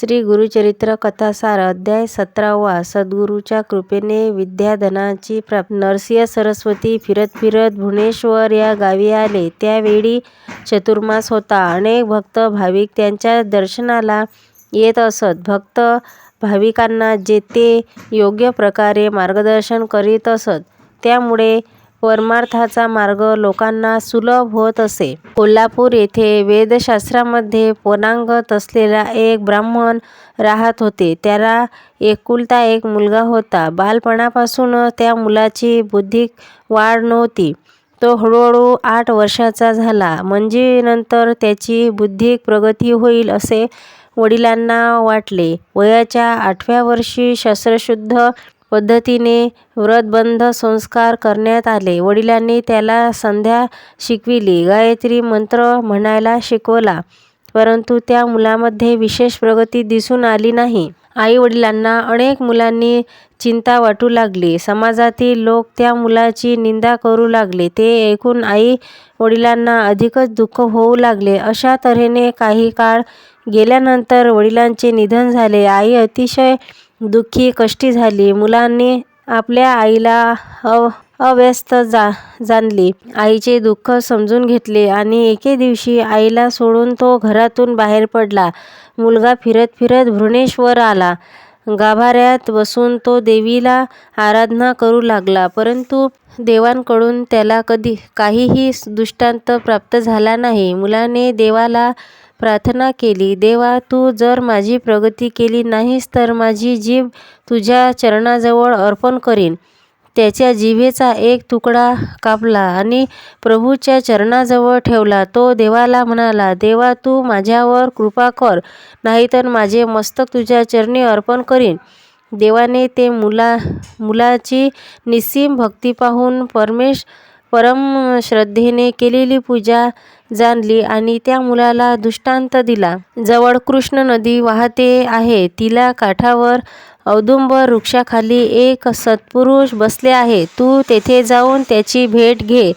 श्री गुरुचरित्र कथासार अध्याय सतरावा सद्गुरूच्या कृपेने विद्याधनाची प्राप्त नरसिंह सरस्वती फिरत फिरत भुवनेश्वर या गावी आले. त्यावेळी चतुर्मास होता. अनेक भक्त भाविक त्यांच्या दर्शनाला येत असत. भक्त भाविकांना जे ते योग्य प्रकारे मार्गदर्शन करीत असत. त्यामुळे परमार्थाचा मार्ग लोकांना सुलभ होत असे. कोल्हापूर येथे वेदशास्त्रामध्ये पारंगत असलेला एक ब्राह्मण राहत होते त्याला एकुलता एक मुलगा होता. बालपणापासून त्या मुलाची बुद्धिक वाढ नव्हती. तो हळूहळू आठ वर्षाचा झाला म्हणजे नंतर त्याची बुद्धिक प्रगती होईल असे वडिलांना वाटले. वयाच्या आठव्या वर्षी शास्त्रशुद्ध पद्धतीने व्रतबंध संस्कार करण्यात आले. वडिलांनी त्याला संध्या शिकविली. गायत्री मंत्र म्हणायला शिकवला. परंतु त्या मुलामध्ये विशेष प्रगती दिसून आली नाही. आई-वडिलांना अनेक मुलांनी चिंता वाटू लागली. समाजातील लोक त्या मुलाची निंदा करू लागले. ते ऐकून आई-वडिलांना अधिकच दुःख होऊ लागले. अशा तऱ्हेने काही काळ गेल्यानंतर वडिलांचे निधन झाले. आई अतिशय दुःखी कष्टी झाली. मुलांनी आपल्या आईला अव अव्यस्त जा जाणली. आईचे दुःख समजून घेतले आणि एके दिवशी आईला सोडून तो घरातून बाहेर पडला. मुलगा फिरत फिरत भुवनेश्वर आला. गाभाऱ्यात बसून तो देवीला आराधना करू लागला. परंतु देवांकडून त्याला कधी काहीही दृष्टांत प्राप्त झाला नाही. मुलाने देवाला प्रार्थना केली, देवा तू जर माझी प्रगती केली नाहीस तर माझी जीभ तुझ्या चरणाजवळ अर्पण करीन. त्याच्या जिभेचा एक तुकडा कापला आणि प्रभूच्या चरणाजवळ ठेवला. तो देवाला म्हणाला, देवा तू माझ्यावर कृपा कर नाहीतर माझे मस्तक तुझ्या चरणी अर्पण करीन. देवाने ते मुला मुलाची निस्सीम भक्ती पाहून परम श्रद्धेने केलेली पूजा जाणली आणि त्या मुलाला दृष्टांत दिला. जवळ कृष्ण नदी वाहते आहे. तिला काठावर औदुंबर वृक्षाखाली एक सत्पुरुष बसले आहे तू तेथे जाऊन त्याची भेट घे.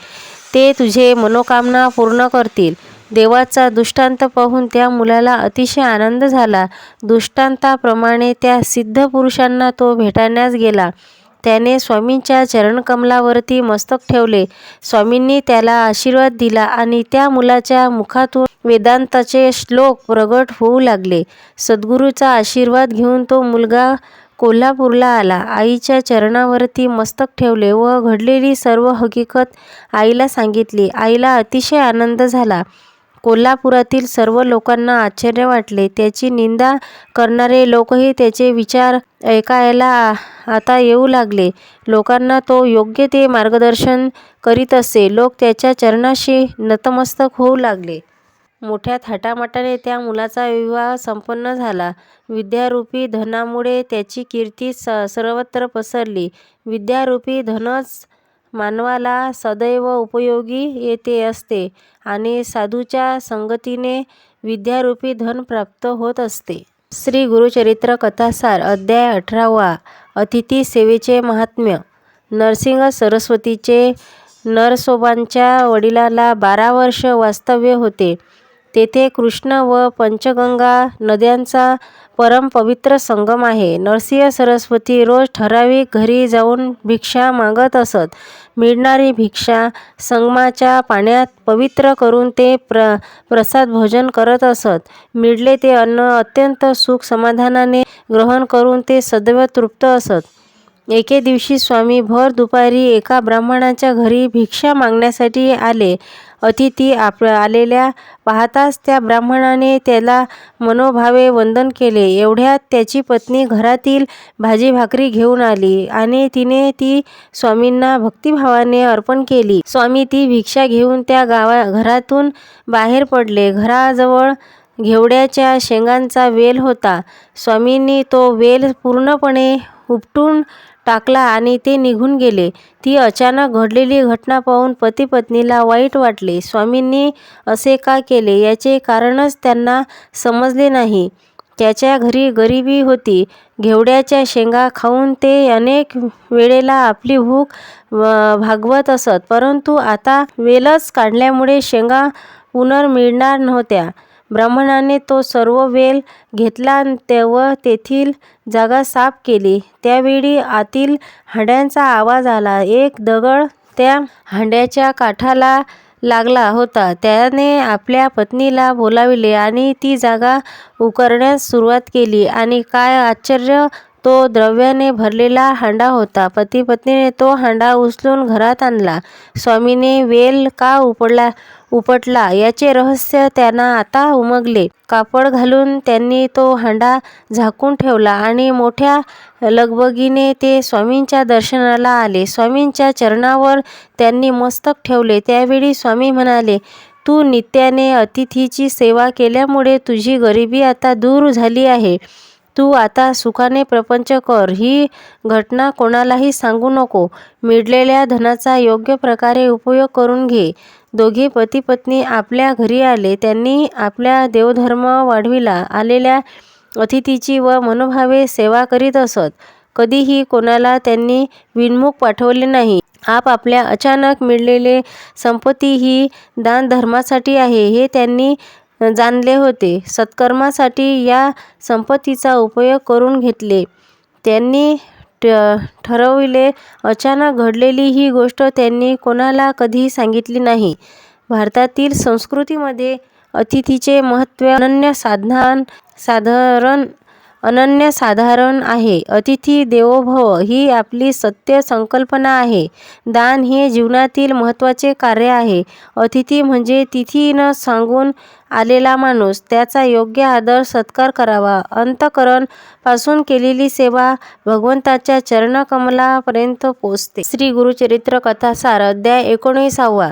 ते तुझे मनोकामना पूर्ण करतील. देवाचा दृष्टांत पाहून त्या मुलाला अतिशय आनंद झाला. दृष्टांताप्रमाणे त्या सिद्ध पुरुषांना तो भेटण्यास गेला. त्याने स्वामींच्या चरणकमलावरती मस्तक ठेवले. स्वामींनी त्याला आशीर्वाद दिला आणि त्या मुलाच्या मुखातून वेदांताचे श्लोक प्रगट होऊ लागले. सद्गुरूचा आशीर्वाद घेऊन तो मुलगा कोल्हापूरला आला. आईच्या चरणावरती मस्तक ठेवले व घडलेली सर्व हकीकत आईला सांगितली. आईला अतिशय आनंद झाला. कोल्हापुरातील सर्व लोकांना आश्चर्य वाटले. त्याची निंदा करणारे लोकही त्याचे विचार ऐकायला आता येऊ लागले. लोकांना तो योग्य ते मार्गदर्शन करीत असे. लोक त्याच्या चरणाशी नतमस्तक होऊ लागले. मोठ्या थाटामाटाने त्या मुलाचा विवाह संपन्न झाला. विद्यारूपी धनामुळे त्याची कीर्ती स सर्वत्र पसरली. विद्यारूपी धनच मानवाला सदैव उपयोगी येते असते आणि साधूच्या संगतीने विद्यारूपी धन प्राप्त होत असते. श्री गुरुचरित्र कथासार अध्याय अठरावा अतिथी सेवेचे महात्म्य नरसिंह सरस्वतीचे नरसोबांच्या वडिलाला बारा वर्ष वास्तव्य होते. तेथे कृष्ण व पंचगंगा नद्यांचा परमपवित्र संगम आहे. नरसिंह सरस्वती रोज ठराविक घरी जाऊन भिक्षा मागत असत. मिळणारी भिक्षा संगमाच्या पाण्यात पवित्र करून ते प्र प्रसाद भोजन करत असत. मिळले ते अन्न अत्यंत सुख समाधानाने ग्रहण करून ते सदैव तृप्त असत. एके दिवशी स्वामी भर दुपारी एका ब्राह्मणाच्या घरी भिक्षा मागण्यासाठी आले. अतिथी आप आलेल्या पाहताच त्या ब्राह्मणाने त्याला मनोभावे वंदन केले. एवढ्यात त्याची पत्नी घरातील भाजी-भाकरी घेऊन आली आणि तिने ती स्वामींना भक्तिभावाने अर्पण केली. स्वामी ती भिक्षा घेऊन त्या गावा घरातून बाहेर पडले. घराजवळ घेवड्याच्या शेंगांचा वेल होता. स्वामींनी तो वेल पूर्णपणे उपटून टाकला आणि ते निघून गेले. ती अचानक घडलेली घटना पाहून पती-पत्नीला वाईट वाटले. स्वामींनी असे का केले याचे कारणच त्यांना समजले नाही. त्याच्या घरी गरिबी होती. घेवड्याच्या शेंगा खाऊन ते अनेक वेळेला आपली भूक भागवत असत. परंतु आता वेलच काढल्यामुळे शेंगा पुनर्मिळणार नव्हत्या. ब्राह्मणाने तो सर्व वेल घेतला व तेथील जागा साफ केली. त्यावेळी आतील हांड्यांचा आवाज आला. एक दगड त्या हांड्याच्या काठाला लागला होता. त्याने आपल्या पत्नीला बोलाविले आणि ती जागा उकरण्यास सुरुवात केली आणि काय आश्चर्य! तो द्रव्याने भरलेला हांडा होता. पती-पत्नीने तो हांडा उचलून घरात आणला. स्वामीने वेल का उपडला उपटला याचे रहस्य त्यांना आता उमगले. कापड घालून त्यांनी तो हांडा झाकून ठेवला आणि मोठ्या लगबगीने ते स्वामींच्या दर्शनाला आले. स्वामींच्या चरणावर त्यांनी मस्तक ठेवले. त्यावेळी स्वामी म्हणाले, तू नित्याने अतिथीची सेवा केल्यामुळे तुझी गरिबी आता दूर झाली आहे. तू आता सुखाने प्रपंच कर. ही घटना कोणालाही सांगू नको. मिळालेल्या धनाचा योग्य प्रकारे उपयोग करून घे. दोघे पती-पत्नी आपल्या घरी आले. त्यांनी आपल्या देवधर्म वाढविला. आलेल्या अतिथीची व मनोभावे सेवा करीत असत. कधीही कोणाला त्यांनी विनमुख पाठवले नाही. आप-आपल्या अचानक मिळलेले संपत्ती ही दानधर्मासाठी आहे हे त्यांनी जाणले होते. सत्कर्मासाठी या संपत्तीचा उपयोग करून घेतले त्यांनी ठरविले. अचानक घडलेली ही गोष्ट त्यांनी कोणाला कधी सांगितली नाही. भारतातील संस्कृतीमध्ये अतिथीचे महत्त्व अनन्यसाधारण आहे. अतिथी देवो भव ही आपली सत्य संकल्पना आहे. दान हे जीवनातील महत्त्वाचे कार्य आहे. अतिथी म्हणजे तिथी न सांगून आलेला माणूस. त्याचा योग्य आदर सत्कार करावा. अंतःकरणपासून केलेली सेवा भगवंताच्या चरणकमलापर्यंत पोचते. श्री गुरुचरित्र कथासार अध्याय एकोणीसावा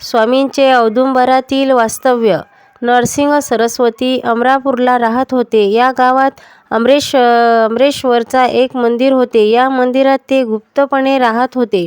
स्वामींचे औदुंबरातील वास्तव्य नरसिंह सरस्वती अमरापूरला राहत होते. या गावात अमरेश्वराचे एक मंदिर होते. या मंदिरात ते गुप्तपणे राहत होते.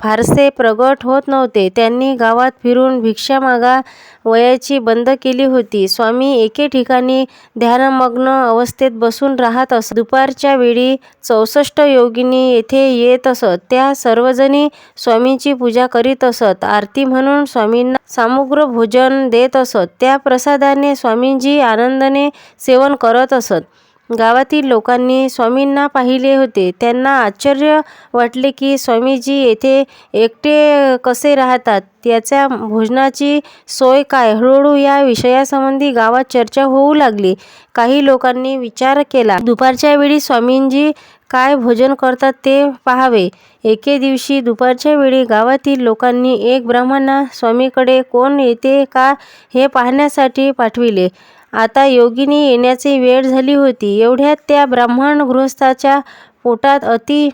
फारसे प्रगट होत नव्हते. त्यांनी गावात फिरून भिक्षा मागा वयाची बंद केली होती. स्वामी एके ठिकाणी ध्यानमग्न अवस्थेत बसून राहत असत. दुपारच्या वेळी चौसष्ट योगिनी येथे येत असत. त्या सर्वजणी स्वामींची पूजा करीत असत. आरती म्हणून स्वामींना सामुग्र भोजन देत असत. त्या प्रसादाने स्वामींजी आनंदाने सेवन करत असत. गावातील लोकांनी स्वामींना पाहिले होते. त्यांना आश्चर्य वाटले की स्वामीजी येथे एकटे कसे राहतात? त्याच्या भोजनाची सोय काय? हळूहळू या विषयासंबंधी गावात चर्चा होऊ लागली. काही लोकांनी विचार केला. दुपारच्या वेळी स्वामींजी काय भोजन करतात ते पाहावे. एके दिवशी दुपारच्या वेळी गावातील लोकांनी एक ब्राह्मणा स्वामीकडे कोण येते का हे पाहण्यासाठी पाठविले. आता योगिनी येण्याची वेळ झाली होती. एवढ्यात त्या ब्राह्मण गृहस्थाच्या पोटात अति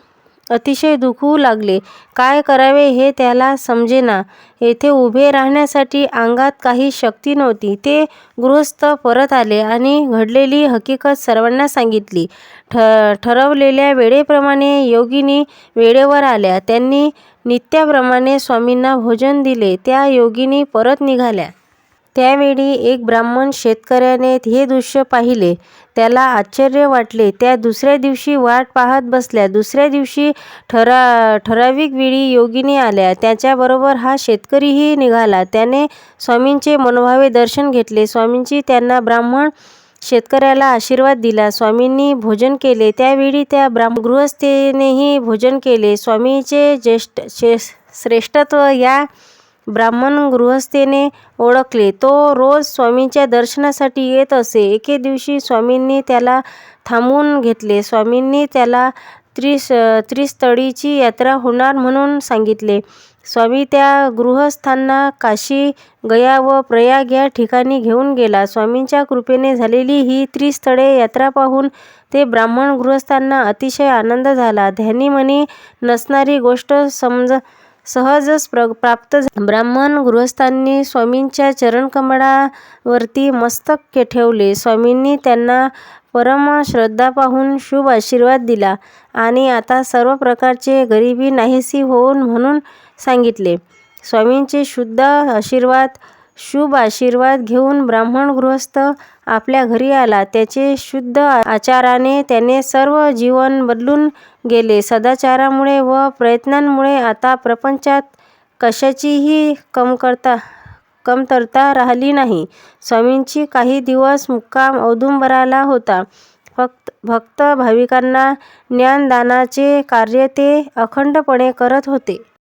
अतिशय दुखू लागले. काय करावे हे त्याला समजेना. येथे उभे राहण्यासाठी अंगात काही शक्ती नव्हती. ते गृहस्थ परत आले आणि घडलेली हकीकत सर्वांना सांगितली. ठ ठरवलेल्या वेळेप्रमाणे योगिनी वेळेवर आल्या. त्यांनी नित्याप्रमाणे स्वामींना भोजन दिले. त्या योगिनी परत निघाल्या. त्यावेळी एक ब्राह्मण शेतकऱ्याने हे दृश्य पाहिले. त्याला आश्चर्य वाटले. त्या दुसऱ्या दिवशी वाट पाहत बसल्या दुसऱ्या दिवशी ठरा ठराविक वेळी योगिनी आल्या. त्याच्याबरोबर हा शेतकरीही निघाला. त्याने स्वामींचे मनोभावे दर्शन घेतले. स्वामींची त्यांना ब्राह्मण शेतकऱ्याला आशीर्वाद दिला. स्वामींनी भोजन केले. त्यावेळी त्या ब्राह्म गृहस्थेनेही भोजन केले. स्वामींचे श्रेष्ठत्व या ब्राह्मण गृहस्थेने ओळखले. तो रोज स्वामींच्या दर्शनासाठी येत असे. एके दिवशी स्वामींनी त्याला थांबवून घेतले. स्वामींनी त्याला त्रिस्थळीची यात्रा होणार म्हणून सांगितले. स्वामी त्या गृहस्थांना काशी, गया व प्रयाग या ठिकाणी घेऊन गेला. स्वामींच्या कृपेने झालेली ही त्रिस्थळे यात्रा पाहून ते ब्राह्मण गृहस्थांना अतिशय आनंद झाला. ध्यानीमनी नसणारी गोष्ट सहजच प्र प्राप्त ब्राह्मण गृहस्थांनी स्वामींच्या चरणकमळावरती मस्तक ठेवले. स्वामींनी त्यांना परम श्रद्धा पाहून शुभ आशीर्वाद दिला आणि आता सर्व प्रकारचे गरिबी नाहीसी होऊन म्हणून सांगितले. स्वामींचे शुद्ध आशीर्वाद शुभ आशीर्वाद घेऊन ब्राह्मण गृहस्थ आपल्या घरी आला. त्याचे शुद्ध आचाराने त्याने सर्व जीवन बदलून गेले. सदाचारामुळे व प्रयत्नांमुळे आता प्रपंचात कशाचीही कमतरता राहिली नाही. स्वामींची काही दिवस मुक्काम औदुंबराला होता. भक्त भाविकांना ज्ञानदानाचे कार्य ते अखंडपणे करत होते.